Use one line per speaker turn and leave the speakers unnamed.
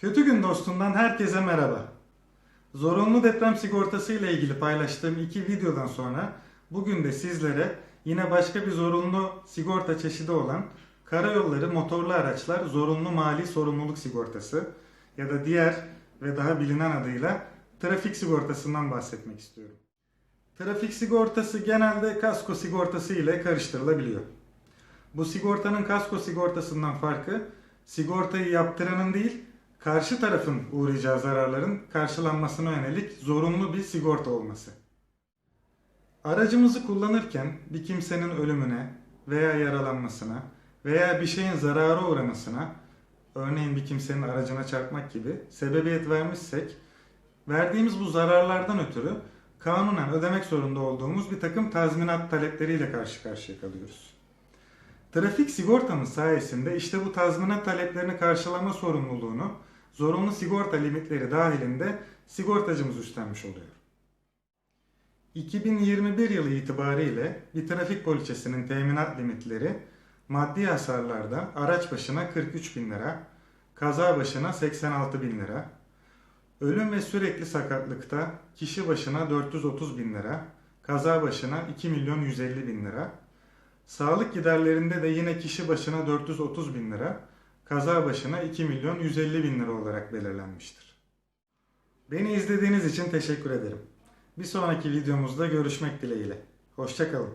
Kötü gün dostundan herkese merhaba. Zorunlu deprem sigortası ile ilgili paylaştığım iki videodan sonra bugün de sizlere yine başka bir zorunlu sigorta çeşidi olan karayolları motorlu araçlar zorunlu mali sorumluluk sigortası ya da diğer ve daha bilinen adıyla trafik sigortasından bahsetmek istiyorum. Trafik sigortası genelde kasko sigortası ile karıştırılabiliyor. Bu sigortanın kasko sigortasından farkı sigortayı yaptıranın değil, karşı tarafın uğrayacağı zararların karşılanmasına yönelik zorunlu bir sigorta olması. Aracımızı kullanırken bir kimsenin ölümüne veya yaralanmasına veya bir şeyin zarara uğramasına, örneğin bir kimsenin aracına çarpmak gibi sebebiyet vermişsek, verdiğimiz bu zararlardan ötürü kanunen ödemek zorunda olduğumuz bir takım tazminat talepleriyle karşı karşıya kalıyoruz. Trafik sigortamız sayesinde işte bu tazminat taleplerini karşılama sorumluluğunu zorunlu sigorta limitleri dahilinde sigortacımız üstlenmiş oluyor. 2021 yılı itibariyle bir trafik poliçesinin teminat limitleri maddi hasarlarda araç başına 43 bin lira, kaza başına 86 bin lira, ölüm ve sürekli sakatlıkta kişi başına 430 bin lira, kaza başına 2 milyon 150 bin lira, Sağlık giderlerinde de yine kişi başına 430 bin lira, kaza başına 2 milyon 150 bin lira olarak belirlenmiştir. Beni izlediğiniz için teşekkür ederim. Bir sonraki videomuzda görüşmek dileğiyle. Hoşçakalın.